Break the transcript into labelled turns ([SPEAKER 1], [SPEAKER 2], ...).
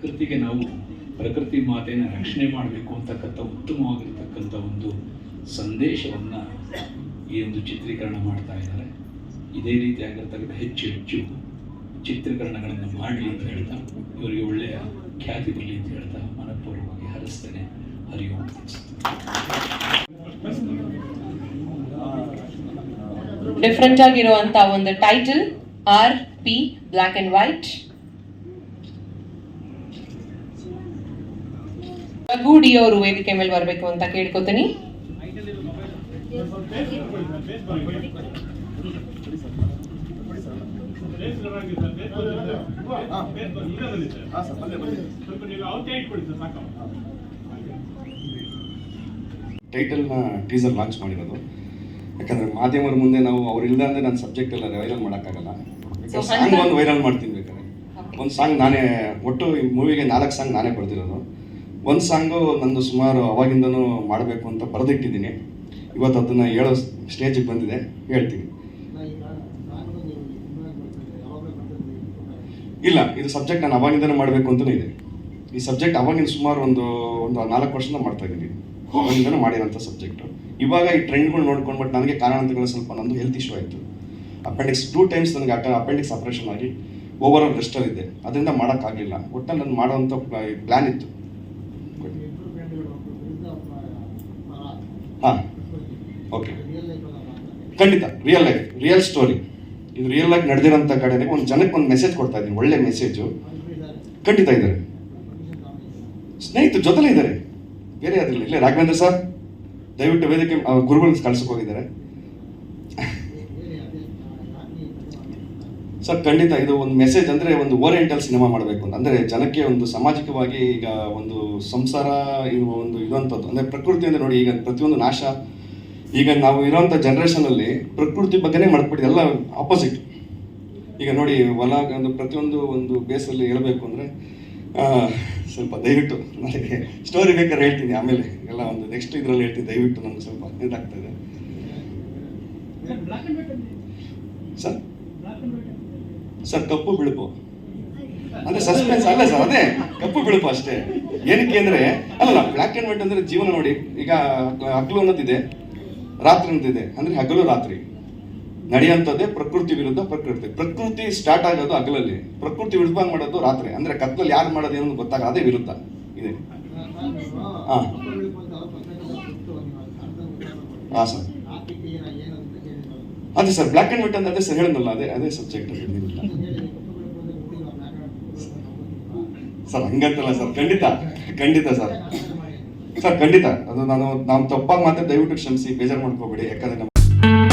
[SPEAKER 1] ಪ್ರಕೃತಿಗೆ ನಾವು ಪ್ರಕೃತಿ ಮಾತೆಯನ್ನು ರಕ್ಷಣೆ ಮಾಡಬೇಕು ಅಂತಕ್ಕಂಥ ಉತ್ತಮವಾಗಿರ್ತಕ್ಕಂಥ ಒಂದು ಸಂದೇಶವನ್ನು ಈ ಒಂದು ಚಿತ್ರೀಕರಣ ಮಾಡ್ತಾ ಇದ್ದಾರೆ. ಇದೇ ರೀತಿಯಾಗಿರ್ತಕ್ಕಂಥ ಹೆಚ್ಚು ಹೆಚ್ಚು ಚಿತ್ರೀಕರಣಗಳನ್ನು ಮಾಡಲಿ ಅಂತ ಹೇಳ್ತಾ, ಇವರಿಗೆ ಒಳ್ಳೆಯ ಖ್ಯಾತಿ ಬರಲಿ ಅಂತ ಹೇಳ್ತಾ ಮನಪೂರ್ವವಾಗಿ ಹರಿಸ್ತೇನೆ ಹರಿಯೋ
[SPEAKER 2] ಡಿಫ್ರೆಂಟ್ ಆಗಿರುವಂತಹ ಒಂದು title R P black and white ರಘುಡಿ ಅವರು ವೇದಿಕೆ ಮೇಲೆ ಬರಬೇಕು ಅಂತ ಕೇಳ್ಕೊತೀನಿ.
[SPEAKER 3] ಟೈಟಲ್ನ ಟೀಸರ್ ಲಾಂಚ್ ಮಾಡಿರೋದು. ಯಾಕಂದ್ರೆ ಮಾಧ್ಯಮರ ಮುಂದೆ ನಾವು ಅವ್ರು ಇಲ್ದ ಅಂದ್ರೆ ನನ್ನ ಸಬ್ಜೆಕ್ಟ್ ಎಲ್ಲ ವೈರಲ್ ಮಾಡೋಕ್ಕಾಗಲ್ಲ. ಸಾಂಗ್ ಒಂದು ವೈರಲ್ ಮಾಡ್ತೀನಿ ಬೇಕಾದ್ರೆ. ಒಂದು ಸಾಂಗ್ ನಾನೇ ಒಟ್ಟು ಈ ಮೂವಿಗೆ ನಾಲ್ಕು ಸಾಂಗ್ ನಾನೇ ಬರೆದಿರೋದು ಒಂದು ಸಾಂಗು ನಂದು ಸುಮಾರು ಅವಾಗಿಂದನೂ ಮಾಡಬೇಕು ಅಂತ ಬರೆದಿಟ್ಟಿದ್ದೀನಿ. ಇವತ್ತು ಅದನ್ನು ಹೇಳೋ ಸ್ಟೇಜಿಗೆ ಬಂದಿದೆ. ಹೇಳ್ತೀನಿ. ಇಲ್ಲ, ಇದು ಸಬ್ಜೆಕ್ಟ್ ನಾನು ಅವಾಗಿಂದನೂ ಮಾಡಬೇಕು ಅಂತಲೂ ಇದೆ. ಈ ಸಬ್ಜೆಕ್ಟ್ ಅವಾಗಿಂದ ಸುಮಾರು ಒಂದು ಒಂದು ನಾಲ್ಕು ವರ್ಷದಿಂದ ಮಾಡ್ತಾ ಇದ್ದೀನಿ. ಅವಾಗಿಂದನೂ ಮಾಡಿರೋಂಥ ಸಬ್ಜೆಕ್ಟು ಇವಾಗ ಈ ಟ್ರೆಂಡ್ಗಳು ನೋಡ್ಕೊಂಡು ಬಟ್ ನನಗೆ ಕಾರಣಾಂತರಗಳು ಸ್ವಲ್ಪ ನಂದು ಹೆಲ್ತ್ ಇಶ್ಯೂ ಆಯಿತು. ಅಪೆಂಡಿಕ್ಸ್ ಟೂ ಟೈಮ್ಸ್ ನನಗೆ ಅಪೆಂಡಿಕ್ಸ್ ಆಪ್ರೇಷನ್ ಆಗಿ ಓವರ್ ಆಲ್ ಇದೆ. ಅದರಿಂದ ಮಾಡೋಕ್ಕಾಗಲಿಲ್ಲ ಒಟ್ಟಲ್ಲಿ ನಾನು ಮಾಡೋವಂಥ ಪ್ಲ್ಯಾನ್ ಇತ್ತು. ಹಾಂ ಓಕೆ ಖಂಡಿತ ರಿಯಲ್ ಲೈಫ್ ರಿಯಲ್ ಸ್ಟೋರಿ ಇದು ರಿಯಲ್ ಆಗಿ ನಡೆದಿರೋಂಥ ಕಡೆನೆ ಒಂದು ಜನಕ್ಕೆ ಒಂದು ಮೆಸೇಜ್ ಕೊಡ್ತಾ ಇದ್ದೀನಿ ಒಳ್ಳೆ ಮೆಸೇಜು ಖಂಡಿತ ಇದ್ದಾರೆ. ಸ್ನೇಹಿತರು ಜೊತೆಲೇ ಇದ್ದಾರೆ. ಬೇರೆ ಯಾರಿಲ್ಲ ಇಲ್ಲೇ. ರಾಘವೇಂದ್ರ ಸರ್ ದಯವಿಟ್ಟು ವೇದಿಕೆ ಆ, ಗುರುಗಳು ಕಳ್ಸಕ್ಕೆ ಹೋಗಿದ್ದಾರೆ. ಸರ್ ಖಂಡಿತ ಇದು ಒಂದು ಮೆಸೇಜ್ ಅಂದರೆ ಒಂದು ಓರಿಯೆಂಟಲ್ ಸಿನಿಮಾ ಮಾಡಬೇಕು ಅಂತ. ಅಂದರೆ ಜನಕ್ಕೆ ಒಂದು ಸಾಮಾಜಿಕವಾಗಿ ಈಗ ಒಂದು ಸಂಸಾರ ಇದು ಒಂದು ಇರುವಂಥದ್ದು ಅಂದರೆ ಪ್ರಕೃತಿ ಅಂದರೆ ನೋಡಿ ಈಗ ಪ್ರತಿಯೊಂದು ನಾಶ. ಈಗ ನಾವು ಇರೋಂಥ ಜನ್ರೇಷನಲ್ಲಿ ಪ್ರಕೃತಿ ಬಗ್ಗೆನೇ ಮಾಡ್ಬಿಟ್ಟು ಎಲ್ಲ ಆಪೋಸಿಟ್ ಈಗ ನೋಡಿ ಹೊಲ ಒಂದು ಪ್ರತಿಯೊಂದು ಒಂದು ಬೇಸಲ್ಲಿ ಹೇಳಬೇಕು ಅಂದರೆ ಸ್ವಲ್ಪ ದಯವಿಟ್ಟು ನನಗೆ ಸ್ಟೋರಿ ಬೇಕಾದ್ರೆ ಹೇಳ್ತೀನಿ ಆಮೇಲೆ. ಎಲ್ಲ ಒಂದು ನೆಕ್ಸ್ಟ್ ಇದರಲ್ಲಿ ಹೇಳ್ತೀನಿ ದಯವಿಟ್ಟು ನನಗೆ ಸ್ವಲ್ಪ ಇದಾಗ್ತಾ ಇದೆ. ಸರ್ ಸರ್, ಕಪ್ಪು ಬಿಳುಪು. ಅಂದ್ರೆ ಸಸ್ಪೆನ್ಸ್ ಅಲ್ಲ ಸರ್, ಅದೇ ಕಪ್ಪು ಬಿಳುಪು ಅಷ್ಟೇ. ಏನಕ್ಕೆ ಅಂದ್ರೆ ಅಲ್ಲ ಬ್ಲ್ಯಾಕ್ ಅಂಡ್ ವೈಟ್ ಅಂದ್ರೆ ಜೀವನ ನೋಡಿ, ಈಗ ಹಗಲು ಅನ್ನೋದಿದೆ, ರಾತ್ರಿ ಅನ್ನೋದಿದೆ, ಅಂದ್ರೆ ಹಗಲು ರಾತ್ರಿ. ನಡೆಯುವಂಥದ್ದೇ ಪ್ರಕೃತಿ ವಿರುದ್ಧ ಪ್ರಕೃತಿ. ಪ್ರಕೃತಿ ಸ್ಟಾರ್ಟ್ ಆಗೋದು ಹಗಲಲ್ಲಿ. ಪ್ರಕೃತಿ ವಿರುದ್ಧ ಮಾಡೋದು ರಾತ್ರಿ. ಅಂದ್ರೆ ಕತ್ಲಲ್ಲಿ ಯಾರು ಮಾಡೋದು ಏನೋ ಗೊತ್ತಾಗ, ಅದೇ ವಿರುದ್ಧ. ಇದೆ. ಹಾ, ಸರ್. ಅದೇ ಸರ್ ಬ್ಲ್ಯಾಕ್ ಅಂಡ್ ವೈಟ್ ಅಂತ ಅದೇ ಸರ್ ಹೇಳಿದ್ನಲ್ಲ, ಅದೇ ಅದೇ ಸಬ್ಜೆಕ್ಟ್ ಸರ್, ಹಂಗಂತಲ್ಲ ಸರ್, ಖಂಡಿತ ಖಂಡಿತ ಸರ್. ಸರ್, ಖಂಡಿತ. ಅದು ನಾನು ನಾವು ತಪ್ಪಾಗಿ ಮಾತ್ರ ದಯವಿಟ್ಟು ಕ್ಷಮಿಸಿ, ಬೇಜಾರು ಮಾಡ್ಕೋಬೇಡಿ, ಯಾಕಂದ್ರೆ ನಮ್ಮ